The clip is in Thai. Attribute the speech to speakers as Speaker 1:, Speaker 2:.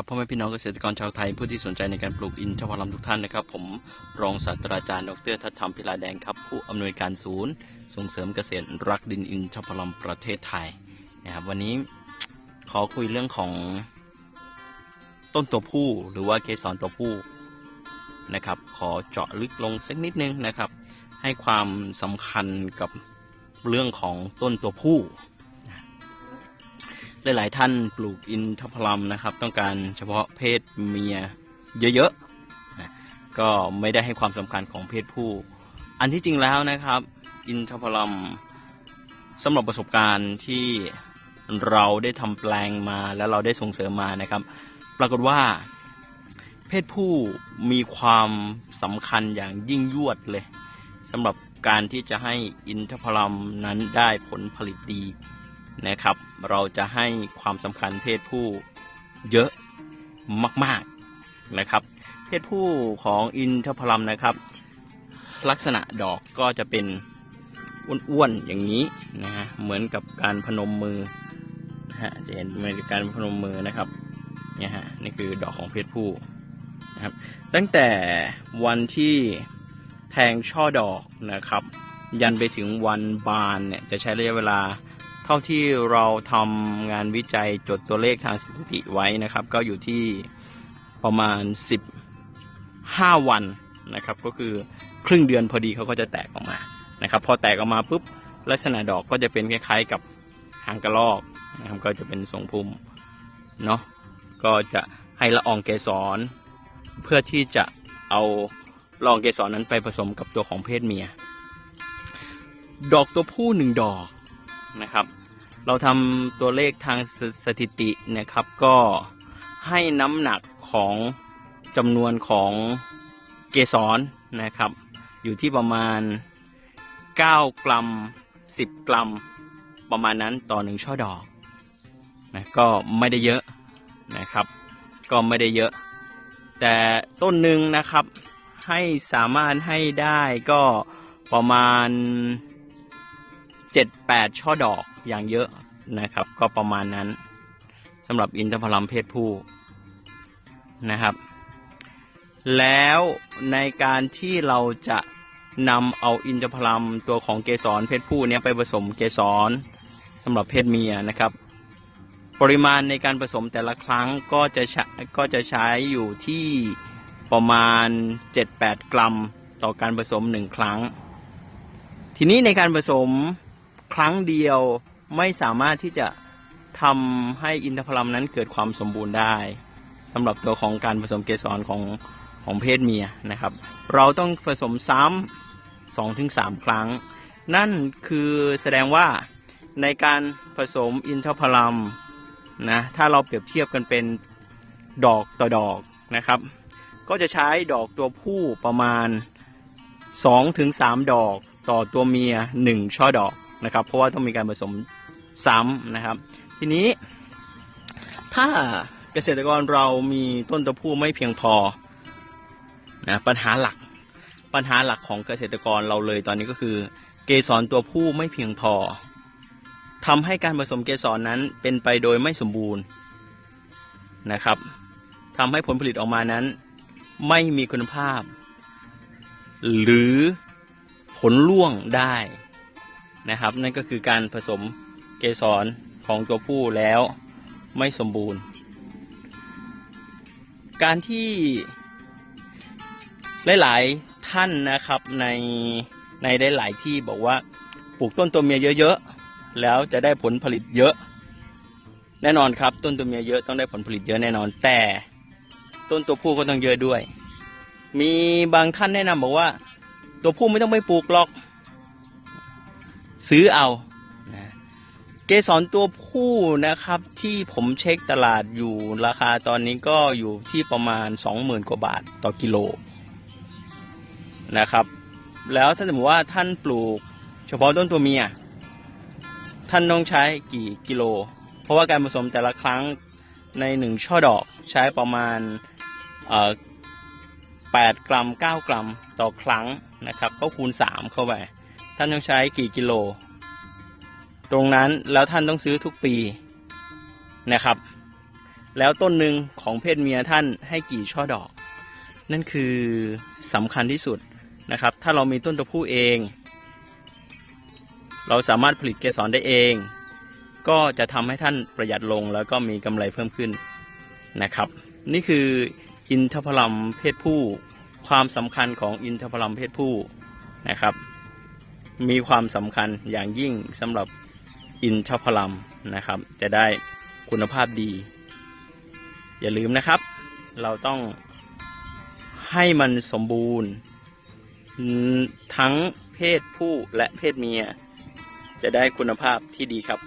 Speaker 1: ครับพ่อแม่พี่น้องเกษตรกรชาวไทยผู้ที่สนใจในการปลูกอินทผลัมทุกท่านนะครับ ผมรองศาสตราจารย์ดรทัศธรรมพิลาแดงครับ ผู้อำนวยการศูนย์ ส่งเสริมเกษตรรักดินอินทผลัมประเทศไทยนะครับวันนี้ขอคุยเรื่องของต้นตัวผู้หรือว่าเกสรตัวผู้นะครับ ขอเจาะลึกลงสักนิดนึงนะครับ ให้ความสำคัญกับเรื่องของต้นตัวผู้ หลายๆท่านปลูกอินทผลัมนะครับ ต้องการเฉพาะเพศเมียเยอะๆนะก็ไม่ได้ให้ความสำคัญของเพศผู้ อันที่จริงแล้วนะครับ อินทผลัมสำหรับประสบการณ์ที่เราได้ทำแปลงมาแล้วเราได้ส่งเสริมมานะครับ ปรากฏว่า เพศผู้มีความสำคัญอย่างยิ่งยวดเลยสำหรับการที่จะให้อินทผลัมนั้นได้ผลผลิตดี นะครับ เราจะให้ความสำคัญเพศผู้เยอะมากๆนะครับ เพศผู้ของอินทผลัมนะครับ ลักษณะดอกก็จะเป็นอ้วนๆอย่างนี้นะฮะเหมือนกับการพนมมือนะฮะจะเห็นเหมือนกับการพนมมือนะครับเนี่ยฮะนี่คือดอกของเพศผู้นะครับ ตั้งแต่วันที่แทงช่อดอกนะครับ ยันไปถึงวันบานเนี่ยจะใช้ระยะเวลา ท่าที่เราทำงานวิจัยจดตัวเลขทางสถิติไว้นะครับ ก็อยู่ที่ประมาณ 15 วันนะครับ ก็คือครึ่งเดือนพอดีเขาก็จะแตกออกมานะครับ พอแตกออกมาปุ๊บลักษณะดอกก็จะเป็นคล้ายๆกับหางกระรอกนะครับก็จะเป็นทรงพุ่มเนาะก็จะให้ละอองเกสร เพื่อที่จะเอาละอองเกสรนั้นไปผสมกับตัวของเพศเมีย ดอกตัวผู้หนึ่งดอกนะครับ เราทำตัวเลขทางสสถิตินะครับ ก็ให้น้ำหนักของจำนวนของเกสรนะครับ อยู่ที่ประมาณ 9 กรัม 10 กรัม ประมาณนั้นต่อหนึ่งช่อดอกนะก็ไม่ได้เยอะนะครับ ก็ไม่ได้เยอะ แต่ต้นหนึ่งนะครับให้สามารถให้ได้ก็ประมาณ 7-8 ช่อดอกอย่างเยอะนะครับ ก็ประมาณนั้นสำหรับอินทผลัมเพศผู้นะครับ แล้วในการที่เราจะนำเอาอินทผลัมตัวของเกสรเพศผู้เนี้ยไปผสมเกสรสำหรับเพศเมียนะครับ ปริมาณในการผสมแต่ละครั้งก็จะใช้ก็จะใช้อยู่ที่ประมาณ 7-8 กรัมต่อการผสม 1 ครั้ง ทีนี้ในการผสม ครั้งเดียวไม่สามารถที่จะทำให้อินทผลัมนั้นเกิดความสมบูรณ์ได้สำหรับตัวของการผสมเกสรของของเพศเมียนะครับ เราต้องผสมซ้ำสองถึงสามครั้ง นั่นคือแสดงว่าในการผสมอินทผลัมนะถ้าเราเปรียบเทียบกันเป็นดอกต่อดอกนะครับ ก็จะใช้ดอกตัวผู้ประมาณ 2-3 ดอกต่อตัวเมีย 1 ช่อดอก นะครับ เพราะว่าต้องมีการผสมซ้ำนะครับ ทีนี้ ถ้าเกษตรกรเรามีต้นตัวผู้ไม่เพียงพอนะปัญหาหลักปัญหาหลักของเกษตรกรเราเลยตอนนี้ก็คือ เกสรตัวผู้ไม่เพียงพอทำให้การผสมเกสรนั้นเป็นไปโดยไม่สมบูรณ์นะครับทำให้ผลผลิตออกมานั้น ไม่มีคุณภาพ หรือผลร่วงได้ นะครับ นั่นก็คือการผสมเกสรของตัวผู้แล้วไม่สมบูรณ์ การที่หลาย ๆ ท่านนะครับในในหลายๆที่บอกว่าปลูกต้นตัวเมียเยอะ ๆ แล้วจะได้ผลผลิตเยอะ แน่นอนครับ ต้นตัวเมียเยอะต้องได้ผลผลิตเยอะแน่นอน แต่ต้นตัวผู้ก็ต้องเยอะด้วย มีบางท่านแนะนำบอกว่า ตัวผู้ไม่ต้องไปปลูกหรอก ซื้อเอานะเกสรตัวผู้นะครับที่ผมเช็คตลาดอยู่ราคาตอนนี้ก็อยู่ที่ประมาณ 20,000 กว่าบาทต่อกิโลนะครับ แล้วถ้าสมมติว่าท่านปลูกเฉพาะต้นตัวเมีย ท่านต้องใช้กี่กิโล เพราะว่าการผสมแต่ละครั้งในหนึ่งช่อดอกใช้ประมาณเอ่อ8กรัม 9 กรัมต่อครั้งนะครับ ก็คูณ 3 เข้าไป ท่านต้องใช้กี่กิโล ตรงนั้นแล้วท่านต้องซื้อทุกปีนะครับ แล้วต้นหนึ่งของเพศเมียท่านให้กี่ช่อดอก นั่นคือสำคัญที่สุดนะครับ ถ้าเรามีต้นตัวผู้เอง เราสามารถผลิตเกสรได้เอง ก็จะทำให้ท่านประหยัดลงแล้วก็มีกำไรเพิ่มขึ้นนะครับ นี่คืออินทผลัมเพศผู้ ความสำคัญของอินทผลัมเพศผู้นะครับ มีความสำคัญอย่างยิ่งสำหรับอินทพลัมนะครับ จะได้คุณภาพดี อย่าลืมนะครับ เราต้องให้มันสมบูรณ์ ทั้งเพศผู้และเพศเมีย จะได้คุณภาพที่ดีครับ